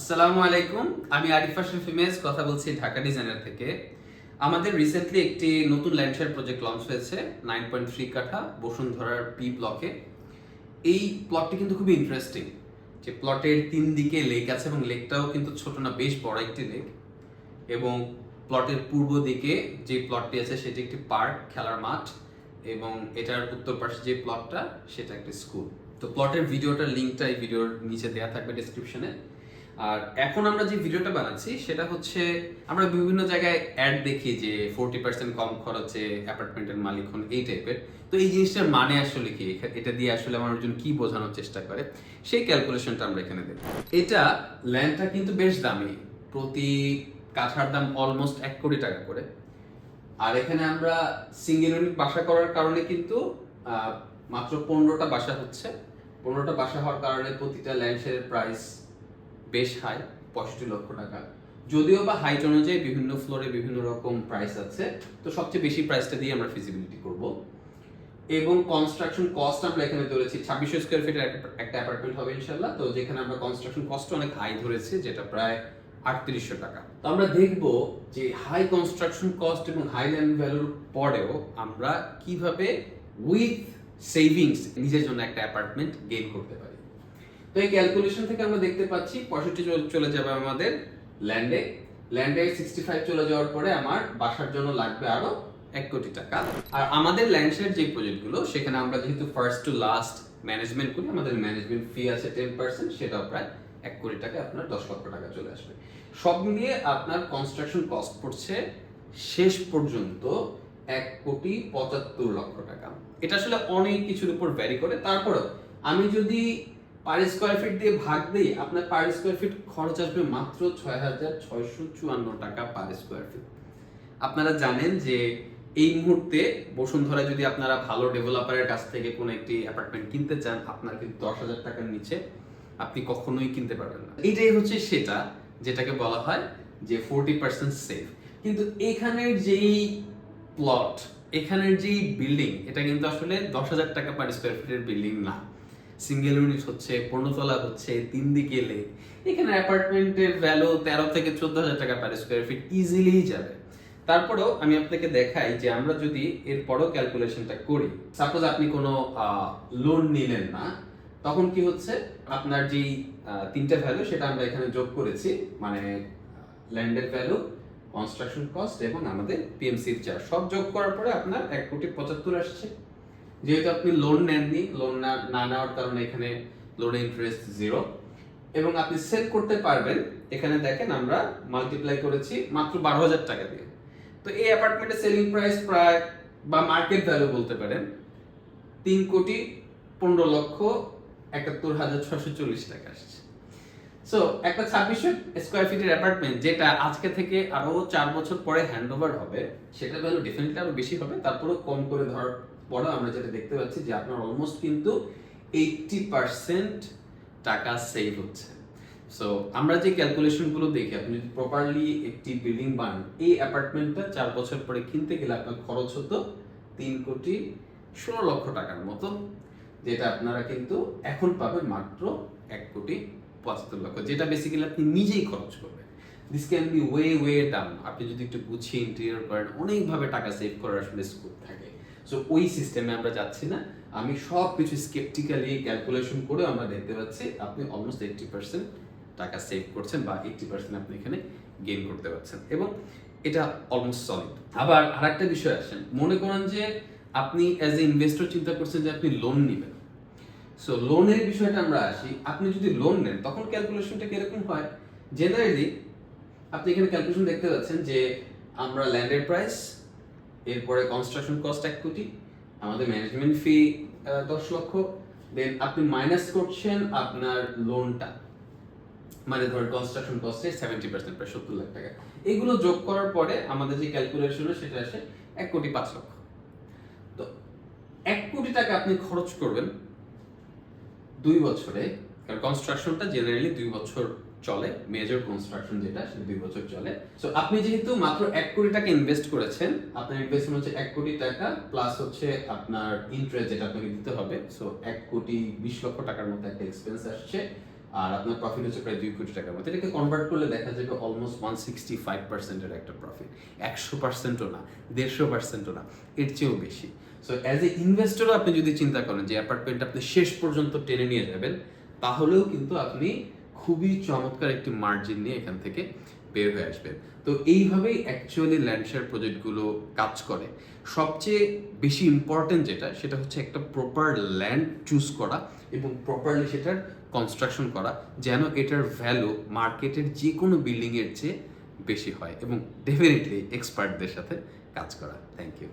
আসসালামু আলাইকুম। আমি আরিফ হাসান ফিমেজ, কথা বলছি ঢাকা ডিজাইনার থেকে। আমাদের রিসেন্টলি একটি নতুন ল্যান্ডশেয়ার প্রজেক্ট লঞ্চ হয়েছে নাইন পয়েন্ট থ্রি কাঠা বসুন্ধরার পি ব্লকে এই প্লটটি কিন্তু খুবই ইন্টারেস্টিং যে প্লটের তিন দিকে লেক আছে এবং লেকটাও কিন্তু ছোট না, বেশ বড় একটি লেক এবং প্লটের পূর্ব দিকে যে প্লটটি আছে, সেটি একটি পার্ক খেলার মাঠ, এবং এটার উত্তর পাশে যে প্লটটা সেটা একটি স্কুল তো প্লটের ভিডিওটার লিঙ্কটা এই ভিডিওর নিচে দেওয়া থাকবে ডেসক্রিপশনে আর এখন আমরা যে ভিডিওটা বানাচ্ছি, সেটা হচ্ছে আমরা বিভিন্ন জায়গায় অ্যাড দেখি যে ফোরটি পার্সেন্ট কম খরচে অ্যাপার্টমেন্টের মালিক হন, এই টাইপের তো এই জিনিসটার মানে আসলে কি? এটা দিয়ে আসলে আমার একজন কি বোঝানোর চেষ্টা করে? সেই ক্যালকুলেশনটা আমরা এখানে দেখব এটা ল্যান্ডটা কিন্তু বেশ দামি। প্রতি কাঠার দাম অলমোস্ট এক কোটি টাকা করে। আর এখানে আমরা সিঙ্গেল ইউনিট বাসা করার কারণে কিন্তু মাত্র পনেরোটা বাসা হচ্ছে। পনেরোটা বাসা হওয়ার কারণে প্রতিটা ল্যান্ডশেয়ারের প্রাইস বেশ হাই পঁয়ষট্টি লক্ষ টাকা। যদিও বা হাইট অনুযায়ী বিভিন্ন ফ্লোরে বিভিন্ন রকম প্রাইস আছে, তো সবচেয়ে বেশি প্রাইসটা দিয়ে আমরা ফিজিবিলিটি করব। এবং কনস্ট্রাকশন কস্ট আমরা এখানে ধরেছি ছাব্বিশশো স্কোয়ার ফিটের একটা অ্যাপার্টমেন্ট হবে ইনশাল্লাহ তো যেখানে আমরা কনস্ট্রাকশন কস্ট অনেক হাই ধরেছি, যেটা প্রায় আটত্রিশশো টাকা। তো আমরা দেখব যে হাই কনস্ট্রাকশন কস্ট এবং হাই ল্যান্ড ভ্যালুর পরেও আমরা কীভাবে উইথ সেভিংস নিজের জন্য একটা অ্যাপার্টমেন্ট গেইন করতে পারি। তো এই ক্যালকুলেশন থেকে আমরা দেখতে পাচ্ছি পঁয়ষট্টি চলে যাবে আমাদের ল্যান্ডে ল্যান্ডে সিক্সটি ফাইভ চলে যাওয়ার পরে আমার বাসার জন্য লাগবে আরও এক কোটি টাকা। আর আমাদের ল্যান্ডশেয়ার যে প্রজেক্টগুলো, সেখানে আমরা যেহেতু ফার্স্ট টু লাস্ট ম্যানেজমেন্ট করি, আমাদের ম্যানেজমেন্ট ফি আছে টেন পার্সেন্ট সেটাও প্রায় এক কোটি টাকা আপনার দশ লক্ষ টাকা চলে আসবে। সব মিলিয়ে আপনার কনস্ট্রাকশন কস্ট পড়ছে শেষ পর্যন্ত এক কোটি পঁচাত্তর লক্ষ টাকা। এটা আসলে অনেক কিছুর উপর ভ্যারি করে। তারপরেও আমি যদি পার স্কোয়ার ফিট দিয়ে ভাগ দিই আপনার পার স্কোয়ার ফিট খরচ আসবে মাত্র ছয় হাজার ছয়শো চুয়ান্ন টাকা পার স্কোয়ার ফিট। আপনারা জানেন যে এই মুহূর্তে বসুন্ধরা যদি আপনারা ভালো ডেভেলপারের কাছ থেকে কোনো একটি অ্যাপার্টমেন্ট কিনতে চান, আপনার কিন্তু দশ হাজার টাকার নিচে আপনি কখনোই কিনতে পারবেন না। এইটাই হচ্ছে সেটা যেটাকে বলা হয় যে ফোরটি পার্সেন্ট সেফ। কিন্তু এখানের যেই প্লট, এখানের যেই বিল্ডিং, এটা কিন্তু আসলে দশ হাজার টাকা পার স্কোয়ার ফিটের বিল্ডিং না। সিঙ্গেল ইউনিট হচ্ছে, পূর্ণতলা হচ্ছে, তিন দিকে লেক এখানে অ্যাপার্টমেন্টের ভ্যালু তেরো থেকে চোদ্দ হাজার টাকা পার স্কোয়ার ফিট ইজিলি যাবে। তারপরেও আমি আপনাকে দেখাই যে আমরা যদি এরপরও ক্যালকুলেশনটা করি সাপোজ আপনি কোনো লোন নিলেন না, তখন কি হচ্ছে? আপনার যেই তিনটা ভ্যালু সেটা আমরা এখানে যোগ করেছি মানে ল্যান্ডের ভ্যালু কনস্ট্রাকশন কস্ট এবং আমাদের পিএমসির চার্জ সব যোগ করার পরে আপনার এক কোটি পঁচাত্তর আসছে। যেহেতু আপনি লোন নেননি লোন না নেওয়ার কারণে এখানে লোনের ইন্টারেস্ট জিরো এবং আপনি সেল করতে পারবেন, এখানে দেখেন আমরা মাল্টিপ্লাই করেছি মাত্র বারো হাজার টাকা দিয়ে। তো এই অ্যাপার্টমেন্টের সেলিং প্রাইস প্রায় বা মার্কেট ভ্যালু বলতে পারেন, তিন কোটি পনেরো লক্ষ একাত্তর হাজার ছশো চল্লিশ টাকা আসছে। সো একটা ছাব্বিশশো স্কোয়ার ফিটের অ্যাপার্টমেন্ট যেটা আজকে থেকে আরও চার বছর পরে হ্যান্ড ওভার হবে সেটা ভ্যালু ডেফিনেটলি আরও বেশি হবে, তারপরেও কম করে ধরার পরেও আমরা যেটা দেখতে পাচ্ছি যে আপনার অলমোস্ট কিন্তু এইটটি পার্সেন্ট টাকা সেভ হচ্ছে। সো আমরা যে ক্যালকুলেশনগুলো দেখি, আপনি যদি প্রপারলি একটি বিল্ডিং বানান এই অ্যাপার্টমেন্টটা চার বছর পরে কিনতে গেলে আপনার খরচ হতো তিন কোটি ষোলো লক্ষ টাকার মতো, যেটা আপনারা কিন্তু এখন পাবেন মাত্র এক কোটি পঁচাত্তর লক্ষ, যেটা বেসিক্যালি আপনি নিজেই খরচ করবেন। This can be way way down আপনি যদি একটু গুছিয়ে ইন্টেরিয়র করেন, অনেকভাবে টাকা সেভ করার আসলে স্কোপ থাকে। সো ওই সিস্টেমে আমরা যাচ্ছি না। আমি সব কিছু স্কেপটিক্যালি ক্যালকুলেশন করে আমরা দেখতে পাচ্ছি, আপনি অলমোস্ট এইটটি পার্সেন্ট টাকা সেভ করছেন বা এইটটি পার্সেন্ট আপনি এখানে গেইন করতে পারছেন। এবং এটা অলমোস্ট সলিড আবার আর একটা বিষয় আসেন মনে করেন যে আপনি অ্যাজ এ ইনভেস্টর চিন্তা করছেন যে আপনি লোন নেবেন। সো লোনের বিষয়টা আমরা আসি, আপনি যদি লোন নেন, তখন ক্যালকুলেশনটা কীরকম হয়? জেনারেলি আপনি এখানে ক্যালকুলেশন দেখতে পাচ্ছেন যে আমরা ল্যান্ডের প্রাইস এরপরে কনস্ট্রাকশন কস্ট এক কোটি আমাদের ম্যানেজমেন্ট ফি দশ লক্ষ। দেন আপনি মাইনাস করছেন আপনার লোনটা মানে ধর কনস্ট্রাকশন কস্টে সেভেন্টি পার্সেন্ট প্রায় সত্তর লাখ টাকা। এগুলো যোগ করার পরে আমাদের যে ক্যালকুলেশন সেটা আসে এক কোটি পাঁচ লক্ষ। তো এক কোটি টাকা আপনি খরচ করবেন দুই বছরে, কারণ কনস্ট্রাকশনটা জেনারেলি দুই বছর চলে মেজর কনস্ট্রাকশন যেটা, সেটা দুই বছর চলে। সো আপনি যেহেতু মাত্র এক কোটি টাকা ইনভেস্ট করেছেন, আপনার ইনভেস্টমেন্ট হচ্ছে এক কোটি টাকা প্লাস হচ্ছে আপনার ইন্টারেস্ট যেটা আপনাকে দিতে হবে। সো এক কোটি বিশ লক্ষ টাকার মতো একটা এক্সপেন্স আসছে, আর আপনার প্রফিট হচ্ছে প্রায় দুই কোটি টাকার মতো। এটাকে কনভার্ট করলে দেখা যাবে অলমোস্ট ওয়ান সিক্সটি ফাইভ পার্সেন্টের একটা প্রফিট একশো পার্সেন্টও না, দেড়শো পার্সেন্টও না, এর চেয়েও বেশি। সো অ্যাজ এ ইনভেস্টরও আপনি যদি চিন্তা করেন যে অ্যাপার্টমেন্ট আপনি শেষ পর্যন্ত টেনে নিয়ে যাবেন, তাহলেও কিন্তু আপনি খুবই চমৎকার একটি মার্জিন নিয়ে এখান থেকে বের হয়ে আসবেন। তো এইভাবেই অ্যাকচুয়ালি ল্যান্ড শেয়ার প্রজেক্টগুলো কাজ করে। সবচেয়ে বেশি ইম্পর্টেন্ট যেটা, সেটা হচ্ছে একটা প্রপার ল্যান্ড চুজ করা এবং প্রপারলি সেটার কনস্ট্রাকশন করা, যেন এটার ভ্যালু মার্কেটের যে কোনো বিল্ডিংয়ের চেয়ে বেশি হয় এবং ডেফিনেটলি এক্সপার্টদের সাথে কাজ করা। Thank you